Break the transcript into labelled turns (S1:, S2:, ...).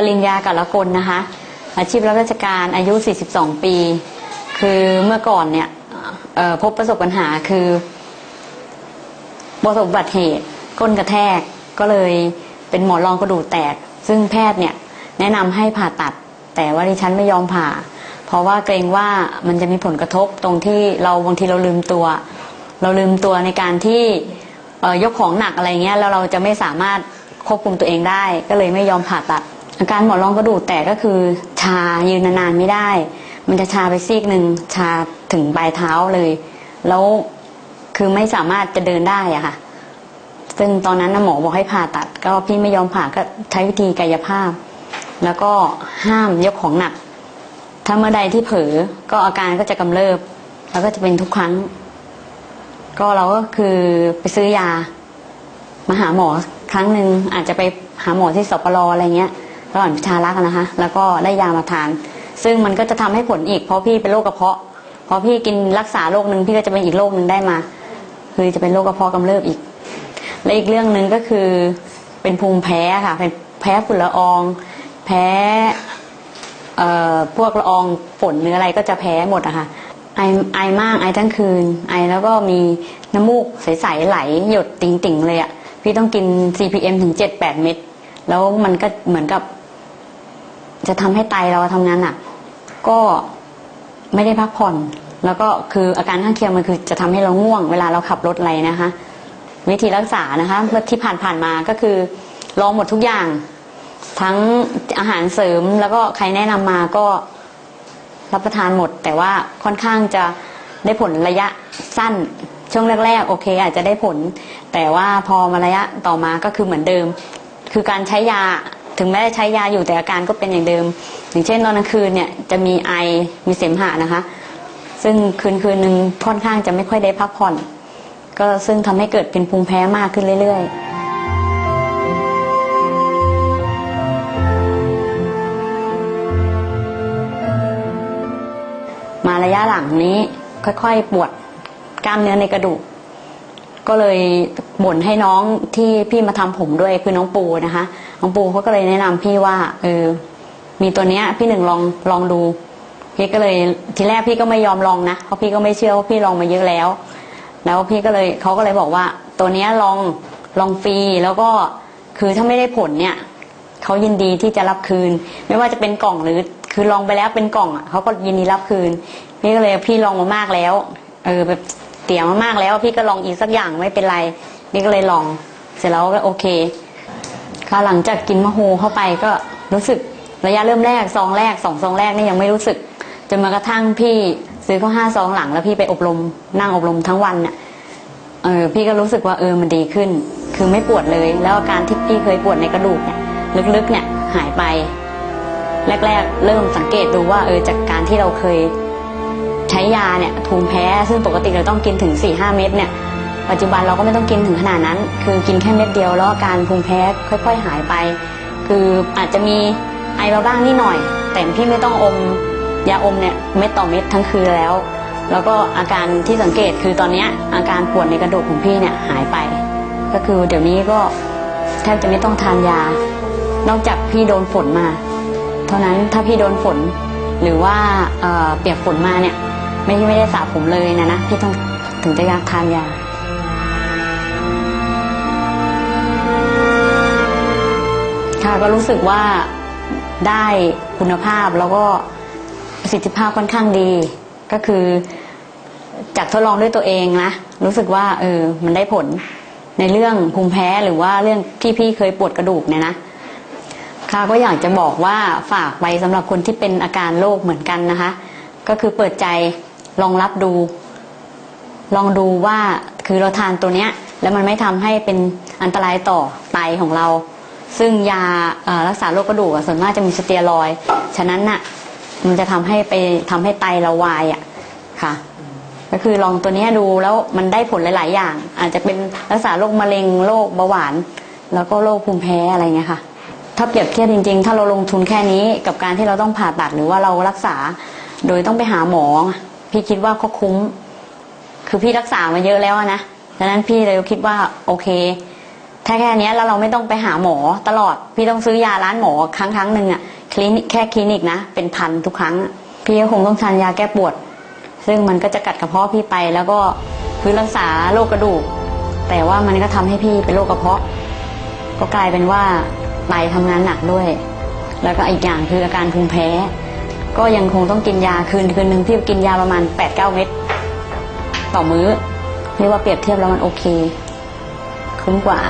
S1: สลินยากัละกลนะคะ อาชีพรับราชการอายุ 42 ปี คือเมื่อก่อนเนี่ยพบประสบปัญหาคือประสบอุบัติเหตุก้นกระแทกก็เลยเป็นหมอนรองกระดูกแตก ซึ่งแพทย์เนี่ยแนะนำให้ผ่าตัด แต่ว่าดิฉันไม่ยอมผ่า เพราะว่าเกรงว่ามันจะมีผลกระทบตรงที่เราบางทีเราลืมตัว เราลืมตัวในการที่ยกของหนักอะไรเงี้ยแล้วเราจะไม่สามารถควบคุมตัวเองได้ ก็เลยไม่ยอมผ่าตัด อาการหมอนรองกระดูกแตกก็คือ ชายืนนานๆไม่ได้ มันจะชาไปซีกหนึ่งชาถึงปลายเท้าเลย แล้วคือไม่สามารถจะเดินได้อะค่ะ ซึ่งตอนนั้นหมอบอกให้ผ่าตัด ก็พี่ไม่ยอมผ่าก็ใช้วิธีกายภาพ แล้วก็ห้ามยกของหนัก ถ้าเมื่อใดที่เผลอก็อาการก็จะกำเริบ แล้วก็จะเป็นทุกครั้ง ก็เราก็คือไปซื้อยามาหาหมอครั้งหนึ่งอาจจะไปหาหมอที่สปรอะไรเงี้ย ระหว่างพิชารักนะคะ แล้วก็ได้ยามาทาน ซึ่งมันก็จะทำให้ผลอีกเพราะพี่เป็นโรคกระเพาะพอพี่กินรักษาโรคหนึ่งพี่ก็จะเป็นอีกโรคหนึ่งได้มา คือจะเป็นโรคกระเพาะกำเริบอีก และอีกเรื่องหนึ่งก็คือเป็นภูมิแพ้ค่ะเป็นแพ้ฝุ่นละออง แพ้เอ่อพวกละอองฝนหรืออะไรก็จะแพ้หมดอะค่ะไอไอมากไอทั้งคืน ไอแล้วก็มีน้ำมูกใสๆไหลหยดติ่งๆเลยอะพี่ต้องกิน CPM ถึง 7-8 เม็ด แล้วมันก็เหมือนกับ จะทำให้ไตเราทำงานหนักก็ไม่ได้พักผ่อน แล้วก็คืออาการข้างเคียงมันคือจะทำให้เราง่วงเวลาเราขับรถอะไรนะคะ วิธีรักษานะคะเมื่อที่ผ่านผ่านๆมาก็คือลองหมดทุกอย่าง ทั้งอาหารเสริมแล้วก็ใครแนะนำมาก็รับประทานหมด แต่ว่าค่อนข้างจะได้ผลระยะสั้นช่วงแรกๆโอเค อาจจะได้ผล แต่ว่าพอมาระยะต่อมาก็คือเหมือนเดิม คือการใช้ยาถึงแม้จะใช้ยาอยู่แต่อาการก็เป็นอย่างเดิม อย่างเช่นตอนกลางคืนเนี่ยจะมีไอมีเสมหะนะคะ ซึ่งคืนคืนหนึ่งค่อนข้างจะไม่ค่อยได้พักผ่อน ก็ซึ่งทำให้เกิดเป็นภูมิแพ้มากขึ้นเรื่อย ๆมาระยะหลังนี้ค่อยๆ ปวดกล้ามเนื้อในกระดูก ก็เลยบ่นให้น้องที่พี่มาทำผมด้วยคือน้องปูนะคะ น้องปูเขาก็เลยแนะนำพี่ว่าเออมีตัวเนี้ย พี่หนึ่งลองลองดู พี่ก็เลยทีแรกพี่ก็ไม่ยอมลองนะเพราะพี่ก็ไม่เชื่อว่าพี่ลองมาเยอะแล้ว แล้วพี่ก็เลยเขาก็เลยบอกว่า ตัวเนี้ยลองลองฟรีแล้วก็คือถ้าไม่ได้ผลเนี่ยเขายินดีที่จะรับคืน ไม่ว่าจะเป็นกล่องหรือคือลองไปแล้วเป็นกล่องอะเขาก็ยินดีรับคืน พี่ก็เลยพี่ลองมามากแล้ว เออแบบ เตี่ยมามากแล้ว พี่ก็ลองอีกสักอย่างไม่เป็นไรพี่ก็เลยลอง เสร็จแล้วก็โอเคค่ะหลังจากกินมะฮูเข้าไปก็รู้สึกระยะเริ่มแรกซองแรกสองซองแรกนี่ยังไม่รู้สึกจนมากระทั่งพี่ซื้อเข้าห้าซองหลังแล้วพี่ไปอบรมนั่งอบรมทั้งวันเนี่ยเออพี่ก็รู้สึกว่าเออมันดีขึ้น คือไม่ปวดเลย แล้วอาการที่พี่เคยปวดในกระดูกเนี่ยลึกๆเนี่ยหายไป แรก ๆ เริ่มสังเกตดูว่าเออจากการที่เราเคย ใช้ยาเนี่ยภูมิแพ้ ซึ่งปกติเราต้องกินถึง4ี่ห้าเม็ดเนี่ยปัจจุบันเราก็ไม่ต้องกินถึงขนาดนั้น คือกินแค่เม็ดเดียวแล้วอาการภูมิแพ้ค่อย ๆ หายไป คืออาจจะมีไอมาบ้างนิดหน่อย แต่พี่ไม่ต้องอมยาอมเนี่ยเม็ดต่อเม็ดทั้งคืนแล้ว แล้วก็อาการที่สังเกตคือตอนนี้อาการปวดในกระดูกของพี่เนี่ยหายไป ก็คือเดี๋ยวนี้ก็แทบจะไม่ต้องทานยา นอกจากพี่โดนฝนมา เท่านั้นถ้าพี่โดนฝนหรือว่าเอ่อเปียกฝนมาเนี่ย ไม่ไม่ได้สระผมเลยนะนะพี่ต้องถึงจะยากทานยาค่ะก็รู้สึกว่าได้คุณภาพแล้วก็ประสิทธิภาพค่อนข้างดี ก็คือ จากทดลองด้วยตัวเองนะรู้สึกว่าเออมันได้ผลในเรื่องภูมิแพ้หรือว่าเรื่องที่พี่เคยปวดกระดูกเนี่ยนะค่ะก็อยากจะบอกว่าฝากไว้สำหรับคนที่เป็นอาการโรคเหมือนกันนะคะ ก็คือเปิดใจ ลองรับดู ลองดูว่าคือเราทานตัวเนี้ย แล้วมันไม่ทำให้เป็นอันตรายต่อไตของเรา ซึ่งยารักษาโรคกระดูกส่วนมากจะมีสเตียรอยด์ฉะนั้นน่ะ มันจะทำให้ไปทำให้ไตเราวายอะค่ะ ก็คือลองตัวนี้ดูแล้วมันได้ผลหลาย ๆ อย่าง อาจจะเป็นรักษาโรคมะเร็งโรคเบาหวาน แล้วก็โรคภูมิแพ้อะไรเงี้ยค่ะถ้าเปรียบเทียบจริง ๆ ถ้าเราลงทุนแค่นี้กับการที่เราต้องผ่าตัดหรือว่าเรารักษา โดยต้องไปหาหมอ พี่คิดว่าก็คุ้ม คือพี่รักษามาเยอะแล้วนะดังนั้นพี่เลยคิดว่าโอเค ถ้าแค่เนี้ยแล้วเราไม่ต้องไปหาหมอตลอด พี่ต้องซื้อยาร้านหมอครั้งครั้งหนึ่งอะคลินิกแค่คลินิกนะเป็นพันทุกครั้ง พี่ก็คงต้องทานยาแก้ปวด ซึ่งมันก็จะกัดกระเพาะพี่ไป แล้วก็พื้นรักษาโรคกระดูก แต่ว่ามันก็ทำให้พี่เป็นโรคกระเพาะ ก็กลายเป็นว่าไตทำงานหนักด้วย แล้วก็อีกอย่างคืออาการภูมิแพ้ ก็ยังคงต้องกินยาคืนคืนหนึ่งพี่กินยาประมาณ8ปดเเม็ดต่อมื้อเรียกว่าเปรียบเทียบแล้วมันโอเค คุ้มกว่า